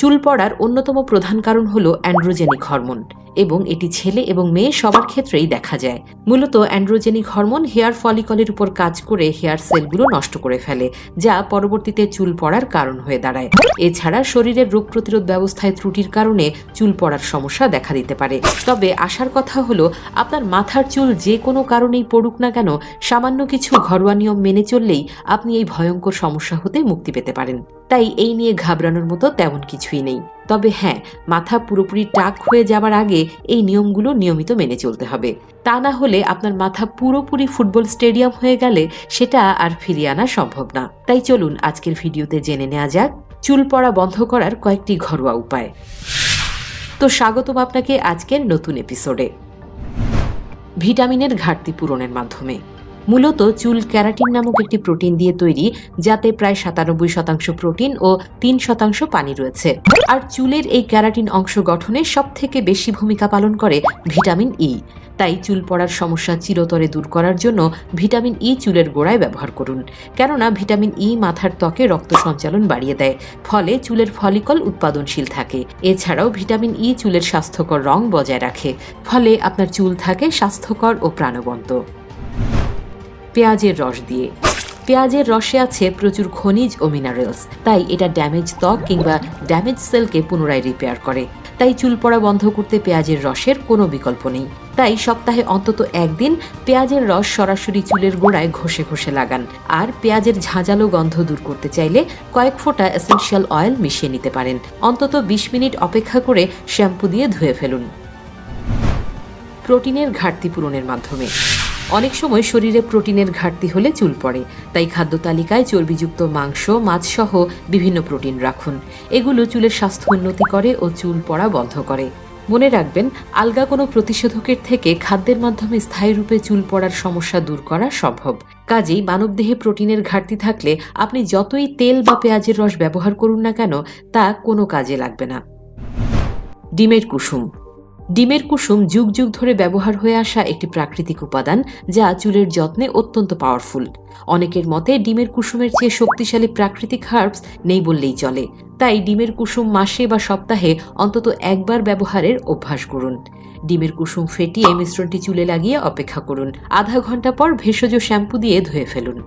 চুল পড়ার অন্যতম প্রধান কারণ হলো অ্যান্ড্রোজেনিক হরমোন, এবং এটি ছেলে এবং মেয়ে সবার ক্ষেত্রেই দেখা যায়। মূলত অ্যান্ড্রোজেনিক হরমোন হেয়ার ফলিকলের উপর কাজ করে হেয়ার সেলগুলো নষ্ট করে ফেলে, যা পরবর্তীতে চুল পড়ার কারণ হয়ে দাঁড়ায়। এছাড়া শরীরের রোগ প্রতিরোধ ব্যবস্থায় ত্রুটির কারণে চুল পড়ার সমস্যা দেখা দিতে পারে। তবে আসার কথা হলো, আপনার মাথার চুল যে কোনো কারণেই পড়ুক না কেন, সামান্য কিছু ঘরোয়া নিয়ম মেনে চললেই আপনি এই ভয়ঙ্কর সমস্যা হতে মুক্তি পেতে পারেন। তাই এই নিয়ে ঘাবড়ানোর মতো তেমন কিছুই নেই। তবে হ্যাঁ মাথা পুরোপুরি টাক হয়ে যাবার আগে এই নিয়মগুলো নিয়মিত মেনে চলতে হবে। তা না হলে আপনার মাথা পুরোপুরি ফুটবল স্টেডিয়াম হয়ে গেলে সেটা আর ফিরিয়ে আনা সম্ভব না। তাই চলুন আজকের ভিডিওতে জেনে নেওয়া যাক চুল পড়া বন্ধ করার কয়েকটি ঘরোয়া উপায়। তো স্বাগতম আপনাকে আজকের নতুন এপিসোডে ভিটামিনের ঘাটতি পূরণের মাধ্যমে। মূলত চুল ক্যারাটিন নামক একটি প্রোটিন দিয়ে তৈরি, যাতে প্রায় সাতানব্বই শতাংশ প্রোটিন ও তিন শতাংশ পানি রয়েছে। আর চুলের এই ক্যারাটিন অংশ গঠনে সব থেকে বেশি ভূমিকা পালন করে ভিটামিন ই তাই চুল পড়ার সমস্যা চিরতরে দূর করার জন্য ভিটামিন ই চুলের গোড়ায় ব্যবহার করুন। কেননা ভিটামিন ই মাথার ত্বকে রক্ত সঞ্চালন বাড়িয়ে দেয়, ফলে চুলের ফলিকল উৎপাদনশীল থাকে। এছাড়াও ভিটামিন ই চুলের স্বাস্থ্যকর রং বজায় রাখে, ফলে আপনার চুল থাকে স্বাস্থ্যকর ও প্রাণবন্ত। পেঁয়াজের রস দিয়ে। পেঁয়াজের রসে আছে প্রচুর খনিজ ও মিনারেলস তাই এটা ড্যামেজ ত্বক কিংবা ড্যামেজ সেলকে পুনরায় রিপেয়ার করে। তাই চুল পড়া বন্ধ করতে পেঁয়াজের রসের কোনো বিকল্প নেই। তাই সপ্তাহে অন্তত একদিন পেঁয়াজের রস সরাসরি চুলের গোড়ায় ঘষে ঘষে লাগান। আর পেঁয়াজের ঝাঁঝালো গন্ধ দূর করতে চাইলে কয়েক ফোঁটা এসেনশিয়াল অয়েল মিশিয়ে নিতে পারেন। অন্তত বিশ মিনিট অপেক্ষা করে শ্যাম্পু দিয়ে ধুয়ে ফেলুন। প্রোটিনের ঘাটতি পূরণের মাধ্যমে। অনেক সময় শরীরে প্রোটিনের ঘাটতি হলে চুল পড়ে। তাই খাদ্য তালিকায় চর্বিযুক্ত মাংস, মাছসহ বিভিন্ন প্রোটিন রাখুন। এগুলো চুলের স্বাস্থ্য উন্নতি করে ও চুল পড়া বন্ধ করে। মনে রাখবেন, আলগা কোনো প্রতিষেধকের থেকে খাদ্যের মাধ্যমে স্থায়ী রূপে চুল পড়ার সমস্যা দূর করা সম্ভব। কাজেই মানবদেহে প্রোটিনের ঘাটতি থাকলে আপনি যতই তেল বা পেঁয়াজের রস ব্যবহার করুন না কেন, তা কোনো কাজে লাগবে না। ডিমের কুসুম। ডিমের কুসুম যুগ যুগ ধরে ব্যবহার হয়ে আসা একটি প্রাকৃতিক উপাদান, যা চুলের যত্নে অত্যন্ত পাওয়ারফুল অনেকের মতে ডিমের কুসুমের চেয়ে শক্তিশালী প্রাকৃতিক হার্বস নেই বললেই চলে। তাই ডিমের কুসুম মাসে বা সপ্তাহে অন্তত একবার ব্যবহারের অভ্যাস করুন। ডিমের কুসুম ফেটিয়ে মিশ্রণটি চুলে লাগিয়ে অপেক্ষা করুন। আধা ঘণ্টা পর ভেষজ শ্যাম্পু দিয়ে ধুয়ে ফেলুন।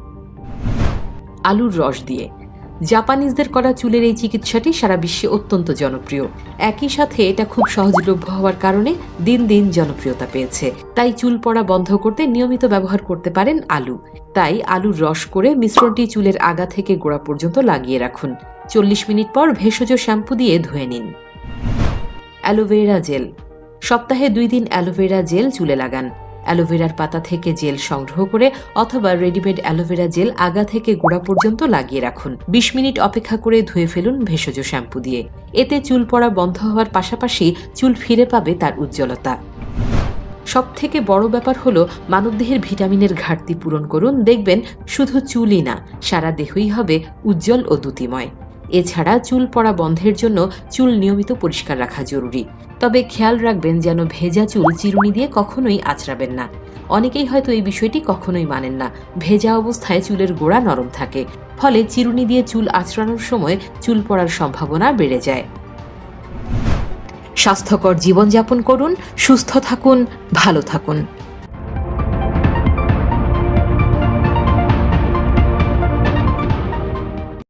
আলুর রস দিয়ে। জাপানিজদের করা চুলের এই চিকিৎসাটি সারা বিশ্বে অত্যন্ত জনপ্রিয়। একই সাথে এটা খুব সহজলভ্য হওয়ার কারণে দিন দিন জনপ্রিয়তা পেয়েছে। তাই চুল পড়া বন্ধ করতে নিয়মিত ব্যবহার করতে পারেন আলু। তাই আলুর রস করে মিশ্রণটি চুলের আগা থেকে গোড়া পর্যন্ত লাগিয়ে রাখুন। চল্লিশ মিনিট পর ভেষজ শ্যাম্পু দিয়ে ধুয়ে নিন। Aloe vera gel. সপ্তাহে দুই দিন অ্যালোভেরা জেল চুলে লাগান। অ্যালোভেরার পাতা থেকে জেল সংগ্রহ করে অথবা রেডিমেড অ্যালোভেরা জেল আগা থেকে গোড়া পর্যন্ত লাগিয়ে রাখুন। বিশ মিনিট অপেক্ষা করে ধুয়ে ফেলুন ভেষজ শ্যাম্পু দিয়ে। এতে চুল পড়া বন্ধ হওয়ার পাশাপাশি চুল ফিরে পাবে তার উজ্জ্বলতা। সব থেকে বড় ব্যাপার হলো মানবদেহের ভিটামিনের ঘাটতি পূরণ করুন। দেখবেন শুধু চুলই না, সারা দেহই হবে উজ্জ্বল ও দ্যুতিময় এছাড়া চুল পড়া বন্ধের জন্য চুল নিয়মিত পরিষ্কার রাখা জরুরি। তবে খেয়াল রাখবেন যেন ভেজা চুল চিরুনি দিয়ে কখনোই আঁচড়াবেন না। অনেকেই হয়তো এই বিষয়টি কখনোই মানেন না। ভেজা অবস্থায় চুলের গোড়া নরম থাকে, ফলে চিরুনি দিয়ে চুল আঁচড়ানোর সময় চুল পড়ার সম্ভাবনা বেড়ে যায়। স্বাস্থ্যকর জীবনযাপন করুন, সুস্থ থাকুন, ভালো থাকুন।